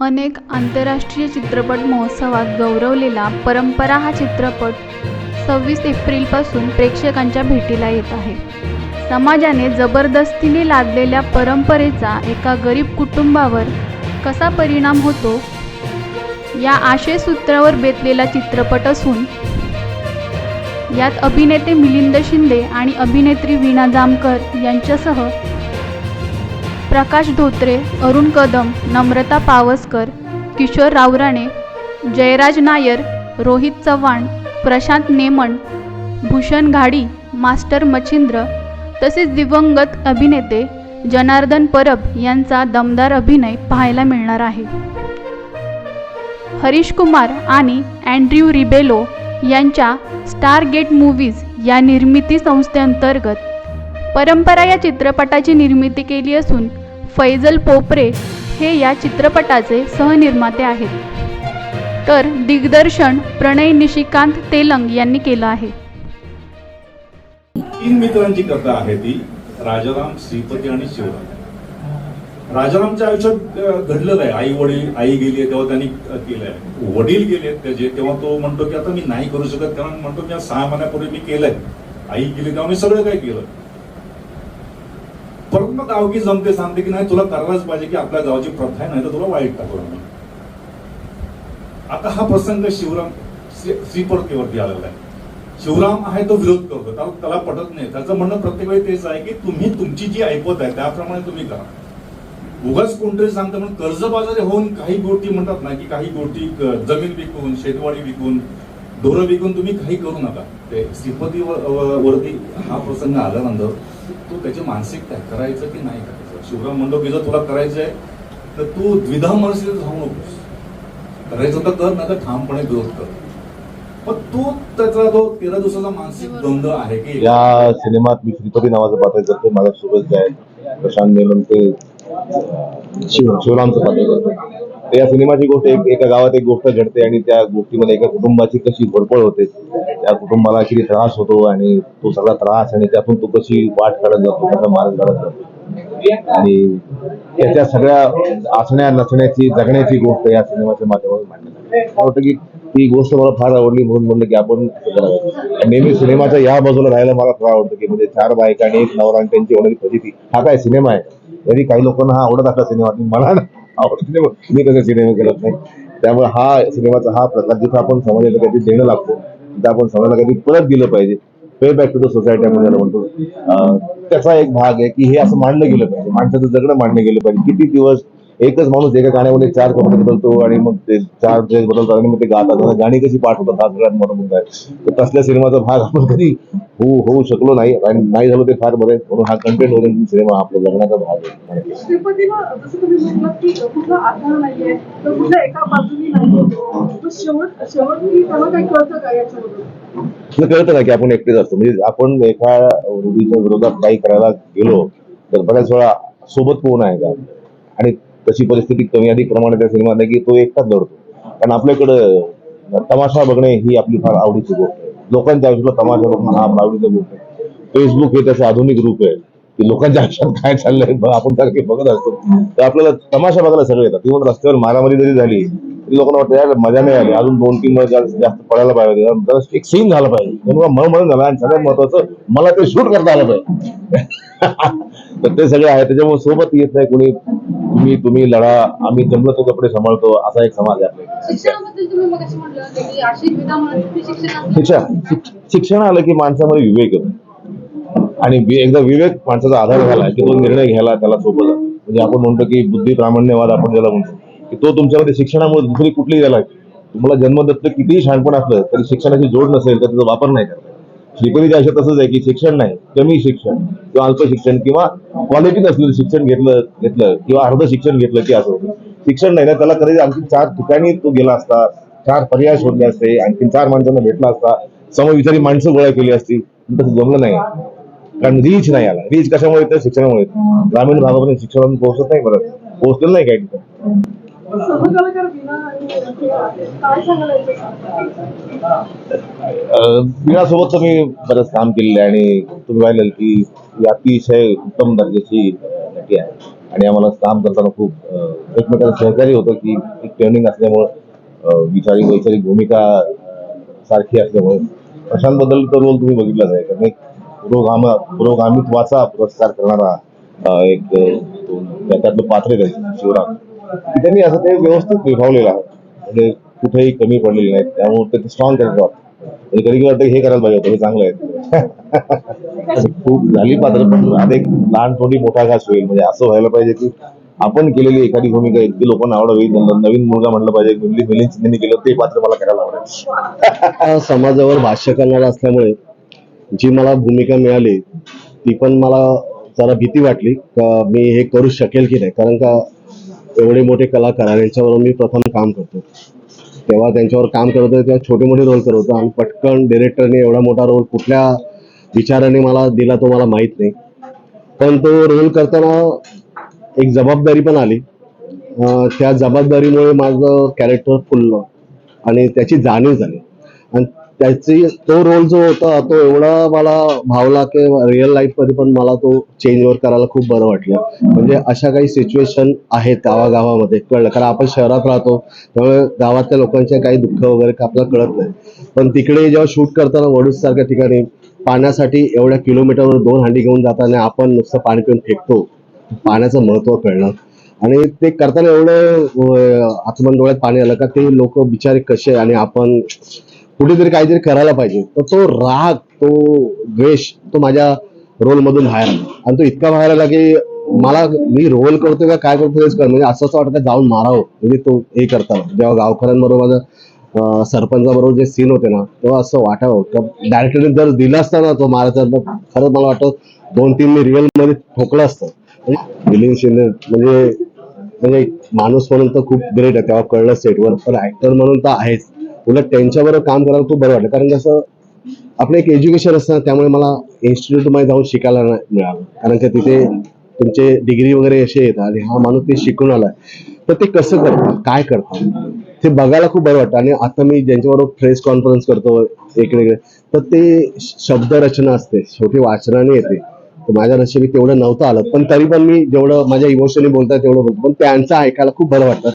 अनेक आंतरराष्ट्रीय चित्रपट महोत्सवात गौरवलेला परंपरा हा चित्रपट सव्वीस एप्रिलपासून प्रेक्षकांच्या भेटीला येत आहे. समाजाने जबरदस्तीने लादलेल्या परंपरेचा एका गरीब कुटुंबावर कसा परिणाम होतो? या आशयसूत्रावर बेतलेला चित्रपट असून यात अभिनेते मिलिंद शिंदे आणि अभिनेत्री वीणा जामकर यांच्यासह प्रकाश धोत्रे अरुण कदम नम्रता पावसकर किशोर रावराणे जयराज नायर रोहित चव्हाण प्रशांत नेमण भूषण घाडी मास्टर मच्छिंद्र तसेच दिवंगत अभिनेते जनार्दन परब यांचा दमदार अभिनय पाहायला मिळणार आहे. हरीश कुमार आणि अँड्र्यू रिबेलो यांच्या स्टार गेट मूव्हीज या निर्मिती संस्थेअंतर्गत परंपरा या चित्रपटाची निर्मिती केली असून फैजल पोपरे हे या चित्रपटाचे सहनिर्माते आहेत. तर दिग्दर्शन प्रणय निशिकांत तेलंग यांनी केलं आहे. तीन मित्रांची कथा आहे ती राजाराम श्रीपती आणि शिवराम. राजारामच्या आयुष्यात घडलेलं आहे. आई वडील आई गेली तेव्हा त्यांनी केलंय वडील गेले त्याचे तेव्हा तो म्हणतो की आता मी नाही करू शकत कारण म्हणतो की सहा महिन्यापूर्वी मी केलंय. आई गेली तेव्हा मी सगळं काही केलं. परत मग गावकी जमते सांगते की नाही तुला करायलाच पाहिजे की आपल्या गावाची प्रथा आहे नाही तर तुला वाईट टाकू आता हा प्रसंग शिवराम श्री- आलेला आहे. शिवराम आहे तो विरोध करतो. त्याला त्याला पटत नाही. त्याचं म्हणणं प्रत्येक वेळी तेच आहे की तुम्ही तुमची जी ऐकवत आहे त्याप्रमाणे तुम्ही करा. उगाच कोणतरी सांगतं म्हणून कर्जबाजारी होऊन काही गोष्टी म्हणतात ना की काही गोष्टी जमीन विकून शेतवाडी विकून ढोरं विकून तुम्ही काही करू नका. ते श्रीपती वरती हा प्रसंग आल्यानंतर तो त्याची मानसिकता आहे. करायचं की नाही करायचं? शिवराम म्हणतो की जर तुला करायचं आहे तर तू द्विधा मनस्थितीत जाऊ नकोस. करायचं तर कर नाही तर ठामपणे विरोध कर. पण तो त्याचा तो तेरा दिवसाचा मानसिक द्वंद्व आहे की या सिनेमात मी श्रीपती नावाचं पात्र करते माझ्यासोबत जे आहे प्रशांत नेलम ते शिवरामचं पात्र तर या सिनेमाची गोष्ट एक एका गावात एक गोष्ट घडते आणि त्या गोष्टीमध्ये एका कुटुंबाची कशी घोडपळ होते त्या कुटुंबाला किती त्रास होतो आणि तो सगळा त्रास आणि त्यातून तो कशी वाट काढत जातो कसा मार्ग काढत जातो. आणि त्याच्या सगळ्या असण्या नसण्याची जगण्याची गोष्ट या सिनेमाच्या माध्यमातून मांडण्यात वाटतं की ती गोष्ट मला फार आवडली म्हणून म्हणलं की आपण नेहमी सिनेमाच्या या बाजूला राहायला मला फार आवडतं की म्हणजे चार बायका आणि एक नवरा आणि त्यांची होणारी फजिती हा काय सिनेमा आहे? तरी काही लोकांना हा आवडत असला सिनेमा. मला ना आवडत नाही मी कसं सिनेमे करत नाही. त्यामुळे हा सिनेमाचा हा प्रकार जिथं आपण समाजाला काहीतरी देणं लागतो तिथं आपण समाजाला काहीतरी परत दिलं पाहिजे. Pay back to the society आपण ज्याला म्हणतो. त्याचा एक भाग आहे की हे असं मांडलं गेलं पाहिजे. माणसाचं जगणं मांडलं गेलं पाहिजे. किती दिवस एकच माणूस एका गाण्यामध्ये चार कपडे बदलतो आणि मग ते चार ड्रेस बदलतो आणि मग ते गातात गाणी कशी पाठ होतात हा सगळ्यात मोठा मुद्दा आहे. तर तसल्या सिनेमाचा भाग आपण कधी होऊ होऊ शकलो नाही आणि नाही झालो ते फार बरं म्हणून हा कंटेंट ओरिएंटेड सिनेमा आपल्या जगण्याचा भाग आहे. श्रीपतीला जसं तुम्ही म्हटलं की कुठला आधार नाहीये तर कुठल्या एका बाजूनी नाहीये तर शेवट शेवटी त्याला काही कळतं का याच्याबद्दल? तुला कळतं ना की आपण एकटेच असतो म्हणजे आपण एका रूढीच्या विरोधात काही करायला गेलो तर बऱ्याच वेळा सोबत कोण आहे का? आणि तशी परिस्थिती कमी अधिक प्रमाणात त्या सिनेमात आहे की तो एकटाच लढतो. कारण आपल्याकडं तमाशा बघणे ही आपली फार आवडीची गोष्ट आहे. लोकांच्या आयुष्यात तमाशा बघणं हा आपला ग्रुप आहे. फेसबुक हे त्याचं आधुनिक रूप आहे. की लोकांच्या आयुष्यात काय चाललंय आपण सारखे बघत असतो. तर आपल्याला तमाशा बघायला सगळं येतात. ती रस्त्यावर मारामारी जरी झाली लोकांना वाटतं यार मजा नाही आली. अजून दोन तीन वेळा जास्त जास्त पडायला पाहिजे एक सीन झाला पाहिजे. नेमका मळमळ झाला आणि सगळ्यात महत्वाचं मला ते शूट करता आलं पाहिजे. तर ते सगळे आहे त्याच्यामुळे सोबत येत नाही कोणी. तुम्ही तुम्ही लढा. आम्ही जमलं तो कपडे सांभाळतो. असा एक समाज आहे विधान शिक्षण शिक्षण शिक- शिक्षण आलं की माणसामध्ये विवेक येतो. आणि एकदा विवेक माणसाचा आधार झाला की तो निर्णय घ्यायला त्याला सोपं जातं. म्हणजे आपण म्हणतो की बुद्धी प्रामाण्यवाद आपण ज्याला म्हणतो. की तो तुमच्यामध्ये शिक्षणामुळे दुसरी कुठली झाला तुम्हाला जन्मदत्त कितीही शहाणपण असलं तरी शिक्षणाची जोड नसेल तर त्याचा वापर नाही करता श्रीपती आयुष्यात तसंच आहे की शिक्षण नाही कमी शिक्षण किंवा अल्प शिक्षण किंवा क्वालिटी नसलेलं शिक्षण घेतलं घेतलं किंवा अर्ध शिक्षण घेतलं की असं होतं. शिक्षण नाही ना त्याला कधी आणखी चार ठिकाणी तो गेला असता चार पर्याय शोधले असते आणखी चार माणसांना भेटला असता समविचारी माणसं गोळा केली असती तसं जमलं नाही. कारण रीच नाही आला. रीच कशामुळे येतं? शिक्षणामुळे ग्रामीण भागापर्यंत शिक्षण पोहोचत नाही बरं पोहोचलेलं नाही काही ठिकाणी. सहकलाकार मी बरंच काम केलेलं आहे आणि तुम्ही पाहिलं की अतिशय उत्तम दर्जाची नटी आहे. आणि आम्हाला काम करताना खूप एकमेकांना सहकारी होतं की एक ट्रेनिंग असल्यामुळं विचारी वैचारिक भूमिका सारखी असल्यामुळे. प्रशांतबद्दल तर रोल तुम्ही बघितलाच आहे कारण एक पुरोगाम पुरोगामित्वाचा पुरस्कार करणारा एक त्याच्यातलं त्यातलं पात्र आहे शिवराम. त्यांनी असं ते व्यवस्थित निभावलेलं आहे. म्हणजे कुठेही कमी पडलेले नाहीत त्यामुळे ते स्ट्रॉंग करत वाटतं. म्हणजे कधी कधी वाटतं हे करायला पाहिजे होतं हे चांगलं आहे. खूप झाली पात्र पण आता एक लहान थोडी मोठा घास होईल. म्हणजे असं व्हायला पाहिजे की आपण केलेली एखादी भूमिका इतकी लोकांना आवडावी नवीन मुलगा म्हणलं पाहिजे मिली मिलिंद शिंदेने केलं ते पात्र मला करायला आवडेल. समाजावर भाष्य करणारा असल्यामुळे जी मला भूमिका मिळाली ती पण मला जरा भीती वाटली. का मी हे करू शकेल की नाही? कारण का एवढे मोठे कलाकार आणि यांच्यावर मी प्रथम काम करतो. तेव्हा त्यांच्यावर काम करत होतो तेव्हा छोटे मोठे रोल करत होतो. आणि पटकन डिरेक्टरने एवढा मोठा रोल कुठल्या विचाराने मला दिला तो मला माहीत नाही. पण तो रोल करताना एक जबाबदारी पण आली. त्या जबाबदारीमुळे माझं कॅरेक्टर फुललं आणि त्याची जाणीव झाली. आणि त्याची तो रोल जो होता तो एवढा मला भावला की रिअल लाईफमध्ये पण मला तो चेंज ओव्हर करायला खूप बरं वाटलं. म्हणजे अशा काही सिच्युएशन आहेत गावागावामध्ये. कळलं. कारण आपण शहरात राहतो त्यामुळे गावातल्या लोकांच्या काही दुःख वगैरे आपल्याला कळत नाही. पण तिकडे जेव्हा शूट करताना वडूस सारख्या ठिकाणी पाण्यासाठी एवढ्या किलोमीटरवर दोन हांडी घेऊन जाताना आपण नुसतं पाणी पिऊन फेकतो. पाण्याचं महत्त्व कळणं आणि ते करताना एवढं आत्मन डोळ्यात पाणी आलं का ते लोक बिचारे कसे आणि आपण कुठेतरी काहीतरी करायला पाहिजे. तर तो राग तो द्वेष तो माझ्या रोल मधून बाहेर आणि तो इतका बाहेर आला की मला मी रोल करतोय का काय करतोय हेच म्हणजे असं असं वाटतं जाऊन मारावं. म्हणजे तो हे करताना. जेव्हा गावकऱ्यांबरोबर माझं सरपंचाबरोबर जे सीन होते ना तेव्हा असं वाटावं. का डायरेक्टरने जर दिला असता ना तो मारायचा तर खरंच मला वाटतं दोन तीन मी रिअलमध्ये ठोकलं असतं. मिलिंद शिंदे म्हणजे म्हणजे माणूस म्हणून तर खूप ग्रेट आहे. तेव्हा कळलं सेटवर पण ऍक्टर म्हणून तर आहेच. उलट त्यांच्याबरोबर काम करायला खूप बरं वाटलं. कारण कसं आपलं एक एज्युकेशन असतं त्यामुळे मला इन्स्टिट्यूटमध्ये जाऊन शिकायला मिळालं. कारण का तिथे तुमचे डिग्री वगैरे असे येतात आणि हा माणूस ते शिकून आला तर ते कसं करतात? काय करतात? ते बघायला खूप बरं वाटतं. आणि आता मी ज्यांच्याबरोबर प्रेस कॉन्फरन्स करतो एक वेगळे तर ते शब्दरचना असते. शेवटी वाचनाने येते. तर माझ्या नशिबी तेवढं नव्हतं आलं. पण तरी पण मी जेवढं माझ्या इमोशनली बोलतात तेवढं बोलतो. पण त्यांचं ऐकायला खूप बरं वाटतं.